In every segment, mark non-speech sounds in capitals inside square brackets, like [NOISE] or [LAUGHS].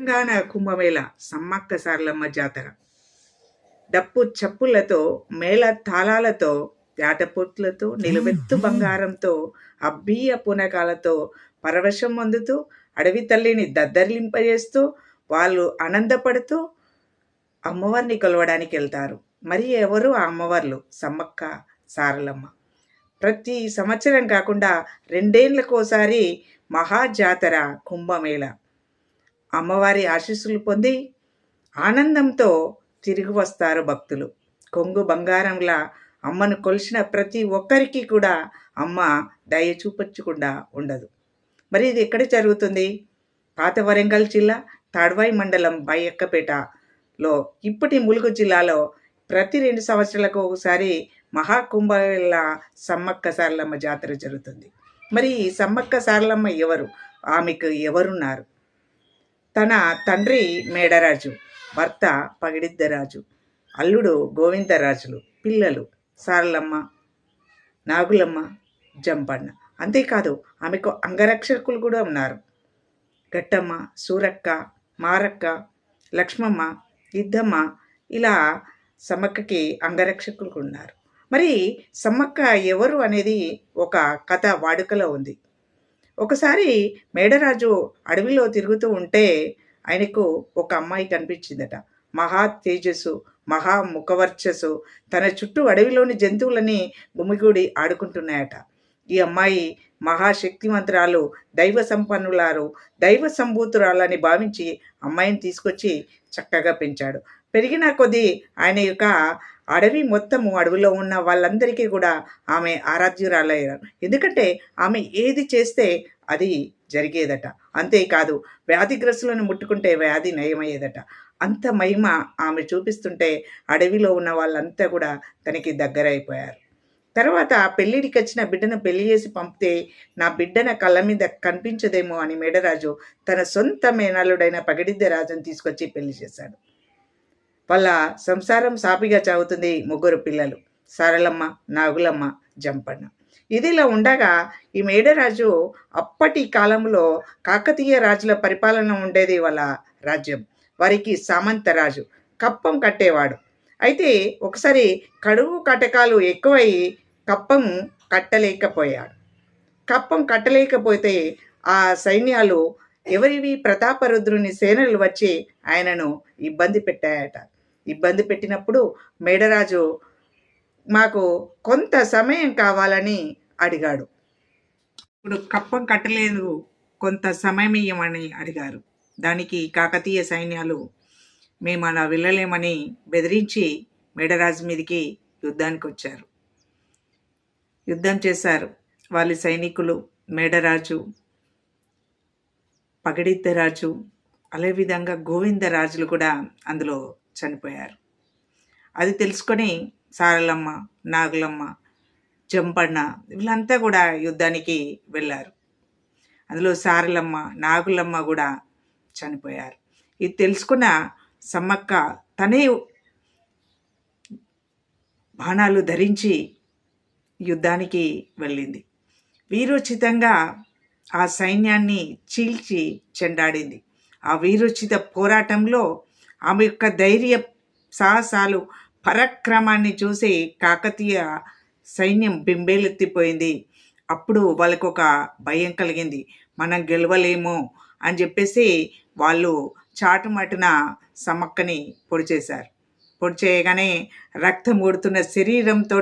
తెలంగాణ కుంభమేళ సమ్మక్క సారలమ్మ జాతర. డప్పు చప్పులతో మేళ తాళాలతో యాటపొట్లతో నిలువెత్తు బంగారంతో అబ్బీయ పునకాలతో పరవశం పొందుతూ అడవి తల్లిని దద్దరిలింపజేస్తూ వాళ్ళు ఆనందపడుతూ అమ్మవారిని కొలవడానికి వెళ్తారు. మరి ఎవరు ఆ అమ్మవార్లు? సమ్మక్క సారలమ్మ. ప్రతి సంవత్సరం కాకుండా రెండేళ్ళకోసారి మహాజాతర కుంభమేళ. అమ్మవారి ఆశీస్సులు పొంది ఆనందంతో తిరిగి వస్తారు భక్తులు. కొంగు బంగారంలా అమ్మను కొలిసిన ప్రతి ఒక్కరికి కూడా అమ్మ దయ చూపించకుండా ఉండదు. మరి ఇది ఎక్కడ జరుగుతుంది? పాత వరంగల్ జిల్లా తాడ్వాయి మండలం బయ్యక్కపేటలో ఇప్పటి ములుగు జిల్లాలో ప్రతి రెండు సంవత్సరాలకు ఒకసారి మహాకుంభల సమ్మక్క సారలమ్మ జాతర జరుగుతుంది. మరి ఈ సమ్మక్క సారలమ్మ ఎవరు? ఆమెకు ఎవరున్నారు? తన తండ్రి మేడరాజు భర్త పగిడిద్దరాజు అల్లుడు గోవిందరాజులు పిల్లలు సారలమ్మ నాగులమ్మ జంపన్న. అంతేకాదు ఆమెకు అంగరక్షకులు కూడా ఉన్నారు. గట్టమ్మ సూరక్క మారక్క లక్ష్మమ్మ ఇద్దమ్మ ఇలా సమ్మక్కకి అంగరక్షకులు ఉన్నారు. మరి సమ్మక్క ఎవరు అనేది ఒక కథ వాడుకలో ఉంది. ఒకసారి మేడరాజు అడవిలో తిరుగుతూ ఉంటే ఆయనకు ఒక అమ్మాయి కనిపించిందట. మహా తేజస్సు మహా ముఖవర్చస్సు. తన చుట్టూ అడవిలోని జంతువులని గుమిగూడి ఆడుకుంటున్నాయట. ఈ అమ్మాయి మహాశక్తివంతురాలు దైవ సంపన్నులారు దైవ సంభూతురాలని భావించి అమ్మాయిని తీసుకొచ్చి చక్కగా పెంచాడు. పెరిగిన కొద్దీ ఆయన యొక్క అడవి మొత్తము అడవిలో ఉన్న వాళ్ళందరికీ కూడా ఆమె ఆరాధ్యురాలయ్యారు. ఎందుకంటే ఆమె ఏది చేస్తే అది జరిగేదట. అంతేకాదు వ్యాధిగ్రస్తులను ముట్టుకుంటే వ్యాధి నయమయ్యేదట. అంత మహిమ ఆమె చూపిస్తుంటే అడవిలో ఉన్న వాళ్ళంతా కూడా తనకి దగ్గరైపోయారు. తర్వాత పెళ్ళిడికి వచ్చిన బిడ్డను పెళ్ళి చేసి పంపితే నా బిడ్డన కళ్ళ మీద కనిపించదేమో అని మేడరాజు తన సొంత మేనల్లుడైన పగిడిద్ద రాజును తీసుకొచ్చి పెళ్ళి చేశాడు. వాళ్ళ సంసారం సాపిగా చాగుతుంది ముగ్గురు పిల్లలు. సరళమ్మ నాగులమ్మ జంపన్న. ఇదిలా ఉండగా ఈ మేడరాజు అప్పటి కాలంలో కాకతీయ రాజుల పరిపాలన ఉండేది వాళ్ళ రాజ్యం. వారికి సామంతరాజు కప్పం కట్టేవాడు. అయితే ఒకసారి కడుగు కటకాలు ఎక్కువై కప్పం కట్టలేకపోయాడు. కప్పం కట్టలేకపోతే ఆ సైన్యాలు ఎవరివి? ప్రతాపరుద్రుని సేనలు వచ్చి ఆయనను ఇబ్బంది పెట్టాయట. ఇబ్బంది పెట్టినప్పుడు మేడరాజు మాకు కొంత సమయం కావాలని అడిగాడు. ఇప్పుడు కప్పం కట్టలేదు కొంత సమయం ఇవ్వమని అడిగారు. దానికి కాకతీయ సైన్యాలు మేము అలా వెళ్ళలేమని బెదిరించి మేడరాజు మీదకి యుద్ధానికి వచ్చారు. యుద్ధం చేశారు. వాళ్ళ సైనికులు మేడరాజు పగడిద్దరాజు అదేవిధంగా గోవిందరాజులు కూడా అందులో చనిపోయారు. అది తెలుసుకొని సారలమ్మ నాగులమ్మ జంపన్న వీళ్ళంతా కూడా యుద్ధానికి వెళ్ళారు. అందులో సారలమ్మ నాగులమ్మ కూడా చనిపోయారు. ఇది తెలుసుకున్న సమ్మక్క తనే బాణాలు ధరించి యుద్ధానికి వెళ్ళింది. వీరోచితంగా ఆ సైన్యాన్ని చీల్చి చెండాడింది. ఆ వీరోచిత పోరాటంలో ఆమె యొక్క ధైర్య సాహసాలు పరాక్రమాన్ని చూసి కాకతీయ సైన్యం బింబేలెత్తిపోయింది. అప్పుడు వాళ్ళకు ఒక భయం కలిగింది. మనం గెలవలేము అని చెప్పేసి వాళ్ళు చాటుమాటున సమ్మక్కని పొడి చేశారు. పొడి చేయగానే రక్తం ఊడుతున్న శరీరంతో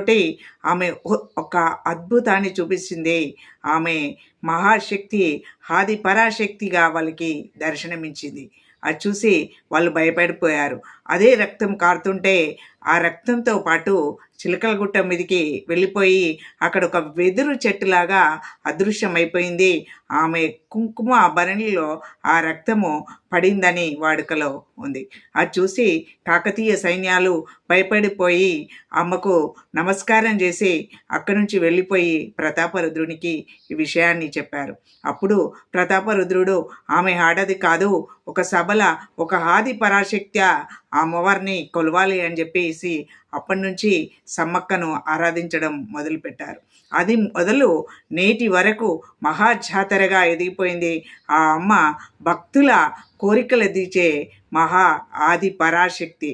ఆమె ఒక అద్భుతాన్ని చూపించింది. ఆమె మహాశక్తి ఆది పరాశక్తిగా వాళ్ళకి దర్శనమిచ్చింది. అది చూసి వాళ్ళు భయపడిపోయారు. అదే రక్తం కారుతుంటే ఆ రక్తంతో పాటు చిలకల గుట్ట మీదకి వెళ్ళిపోయి అక్కడ ఒక వెదురు చెట్టులాగా అదృశ్యమైపోయింది. ఆమె కుంకుమ భరణిలో ఆ రక్తము పడిందని వాడుకలో ఉంది. అది చూసి కాకతీయ సైన్యాలు భయపడిపోయి అమ్మకు నమస్కారం చేసి అక్కడి నుంచి వెళ్ళిపోయి ప్రతాపరుద్రునికి ఈ విషయాన్ని చెప్పారు. అప్పుడు ప్రతాపరుద్రుడు ఆమె ఆడది కాదు ఒక సభల ఒక ఆది పరాశక్తి ఆ అమ్మవారిని కొలవాలి అని చెప్పేసి అప్పటి నుంచి సమ్మక్కను ఆరాధించడం మొదలుపెట్టారు. అది మొదలు నేటి వరకు మహాజాతరగా ఎదిగిపోయింది. ఆ అమ్మ భక్తుల కోరికలు తీర్చే మహా ఆది పరాశక్తి.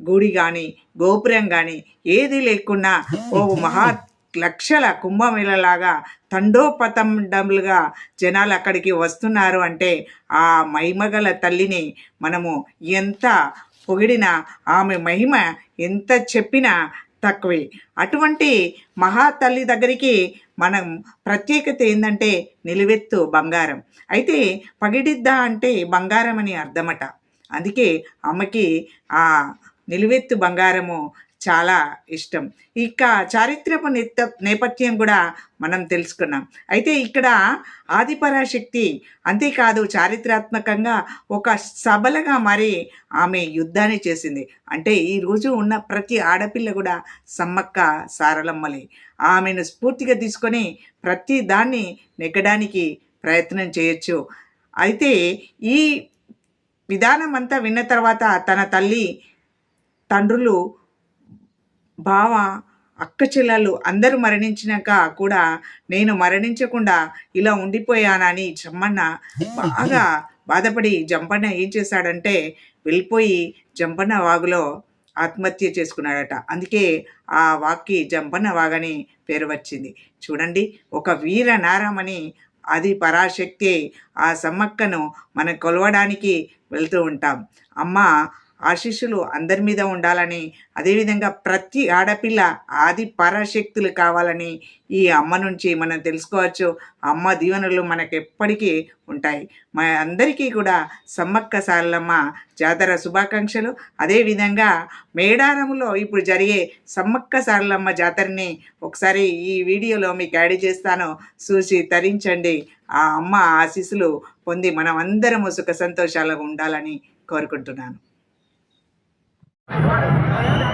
గుడి కానీ గోపురం కానీ ఏది లేకున్నా ఓ [LAUGHS] మహా లక్షల కుంభమేళలాగా తండోపతండములుగా జనాలు అక్కడికి వస్తున్నారు అంటే ఆ మహిమగల తల్లిని మనము ఎంత పొగిడినా ఆమె మహిమ ఎంత చెప్పినా తక్కువే. అటువంటి మహా తల్లి దగ్గరికి మనం ప్రత్యేకత ఏంటంటే నిలువెత్తు బంగారం. అయితే పగిడిద్దా అంటే బంగారం అని అర్థమట. అందుకే అమ్మకి ఆ నిలువెత్తు బంగారము చాలా ఇష్టం. ఇక చారిత్రపు నేత నేపథ్యం కూడా మనం తెలుసుకున్నాం. అయితే ఇక్కడ ఆదిపరాశక్తి అంతేకాదు చారిత్రాత్మకంగా ఒక సబలగా మరి ఆమె యుద్ధాన్ని చేసింది. అంటే ఈ రోజు ఉన్న ప్రతి ఆడపిల్ల కూడా సమ్మక్క సారలమ్మలే. ఆమెను స్ఫూర్తిగా తీసుకొని ప్రతి దాన్ని నెగ్గడానికి ప్రయత్నం చేయొచ్చు. అయితే ఈ విధానం అంతా విన్న తర్వాత తన తల్లి తండ్రులు బావ అక్క చెల్లెలు అందరూ మరణించినాక కూడా నేను మరణించకుండా ఇలా ఉండిపోయానని జమ్మన్న బాగా బాధపడి జంపన్న ఏం చేశాడంటే వెళ్ళిపోయి జంపన్న వాగులో ఆత్మహత్య చేసుకున్నాడట. అందుకే ఆ వాక్కి జంపన్న వాగని పేరు వచ్చింది. చూడండి ఒక వీర నారమని అది పరాశక్తి ఆ సమ్మక్కను మనం కొలవడానికి వెళ్తూ ఉంటాం. అమ్మ ఆశీస్సులు అందరి మీద ఉండాలని అదేవిధంగా ప్రతి ఆడపిల్ల ఆది పరాశక్తులు కావాలని ఈ అమ్మ నుంచి మనం తెలుసుకోవచ్చు. అమ్మ దీవెనలు మనకు ఎప్పటికీ ఉంటాయి. మన అందరికీ కూడా సమ్మక్క సారలమ్మ జాతర శుభాకాంక్షలు. అదేవిధంగా మేడారంలో ఇప్పుడు జరిగే సమ్మక్క సారలమ్మ జాతరని ఒకసారి ఈ వీడియోలో మీకు యాడ్ చేస్తాను. చూసి తరించండి. ఆ అమ్మ ఆశీస్సులు పొంది మనం అందరము సుఖ సంతోషాలుగా ఉండాలని కోరుకుంటున్నాను. Vai, vai, vai.